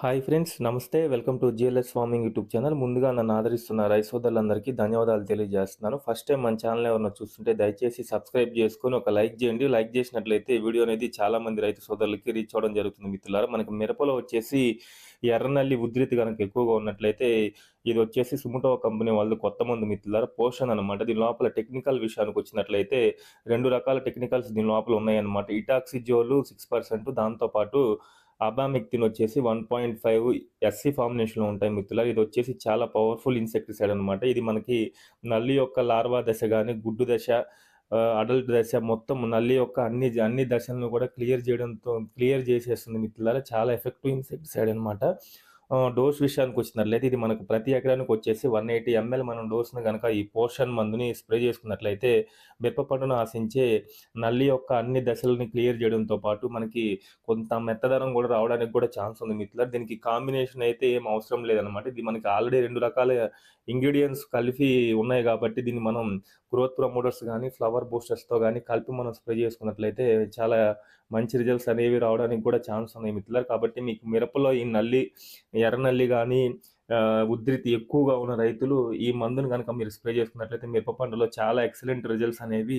Hi friends నమస్తే. Welcome to GLS farming YouTube channel. ముందుగా నన్ను ఆదరిస్తున్న రైసోదరులందరికీ ధన్యవాదాలు తెలియజేస్తున్నాను. ఫస్ట్ టైం మన ఛానల్ ఎవరైనా చూస్తుంటే దయచేసి సబ్స్క్రైబ్ చేసుకొని ఒక లైక్ చేయండి. లైక్ చేసినట్లయితే ఈ వీడియో అనేది చాలా మంది రైతు సోదరులకి రీచ్ అవ్వడం జరుగుతుంది మిత్రులారా. మనకి మిరపలో వచ్చేసి ఎర్రనల్లి ఉధృతి కనుక ఎక్కువగా ఉన్నట్లయితే ఇది వచ్చేసి సుముటో కంపెనీ వాళ్ళు కొత్త మందు మిత్రులారా. పోషన్ అనమాట దీని లోపల టెక్నికల్ విషయానికి వచ్చినట్లయితే రెండు రకాల టెక్నికల్స్ దీని లోపల ఉన్నాయన్నమాట. ఇటాక్సిజోలు సిక్స్ పర్సెంట్. దాంతోపాటు అబామిక్తిన్ వచ్చేసి వన్ పాయింట్ ఫైవ్ ఎస్సీ ఫార్మినేషన్లో ఉంటాయి మిత్రులారా. ఇది వచ్చేసి చాలా పవర్ఫుల్ ఇన్సెక్టిసైడ్ అనమాట ఇది మనకి నల్లి యొక్క లార్వా దశ కానీ గుడ్డు దశ అడల్ట్ దశ మొత్తం నల్లి యొక్క అన్ని అన్ని దశలను కూడా క్లియర్ చేయడంతో క్లియర్ చేసేస్తుంది మిత్రులారా. చాలా ఎఫెక్టివ్ ఇన్సెక్టిసైడ్ అనమాట డోస్ విషయానికి వచ్చినట్లయితే ఇది మనకు ప్రతి ఎకరానికి వచ్చేసి వన్ ఎయిటీ ఎంఎల్ మనం డోస్ను కనుక ఈ పోర్షన్ మందుని స్ప్రే చేసుకున్నట్లయితే మిరప పండును ఆశించే నల్లి యొక్క అన్ని దశలని క్లియర్ చేయడంతో పాటు మనకి కొంత మెత్తదనం కూడా రావడానికి కూడా ఛాన్స్ ఉంది మిత్రుల దీనికి కాంబినేషన్ అయితే ఏం అవసరం లేదనమాట ఇది మనకి ఆల్రెడీ రెండు రకాల ఇంగ్రీడియంట్స్ కలిపి ఉన్నాయి కాబట్టి దీన్ని మనం గ్రోత్ ప్రమోటర్స్ కానీ ఫ్లవర్ బూస్టర్స్తో కానీ కలిపి మనం స్ప్రే చేసుకున్నట్లయితే చాలా మంచి రిజల్ట్స్ అనేవి రావడానికి కూడా ఛాన్స్ ఉన్నాయి మిత్రులారు. కాబట్టి మీకు మిరపలో ఈ నల్లి ఎర్రనల్లి కానీ ఉధృతి ఎక్కువగా ఉన్న రైతులు ఈ మందును కనుక మీరు స్ప్రే చేసుకున్నట్లయితే మిరప పంటలో చాలా ఎక్సలెంట్ రిజల్ట్స్ అనేవి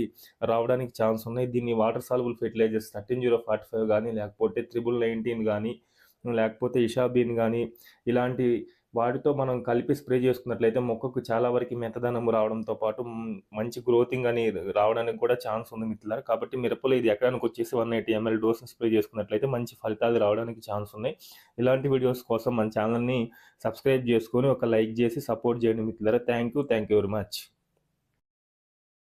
రావడానికి ఛాన్స్ ఉన్నాయి. దీన్ని water soluble fertilisers thirteen zero forty five కానీ లేకపోతే త్రిబుల్ నైన్టీన్ కానీ లేకపోతే ఇషాబీన్ కానీ ఇలాంటి వాటితో మనం కలిపి స్ప్రే చేసుకున్నట్లయితే మొక్కకు చాలా వరకు మెత్తదనం రావడంతో పాటు మంచి గ్రోతింగ్ అని రావడానికి కూడా ఛాన్స్ ఉంది మిత్రులారా. కాబట్టి మిరపలో ఇది ఎకరానికి వచ్చేసి one eighty ML dose spray చేసుకున్నట్లయితే మంచి ఫలితాలు రావడానికి ఛాన్స్ ఉన్నాయి. ఇలాంటి వీడియోస్ కోసం మన ఛానల్ని సబ్స్క్రైబ్ చేసుకొని ఒక లైక్ చేసి సపోర్ట్ చేయండి మిత్రులారా. Thank you. Thank you very much.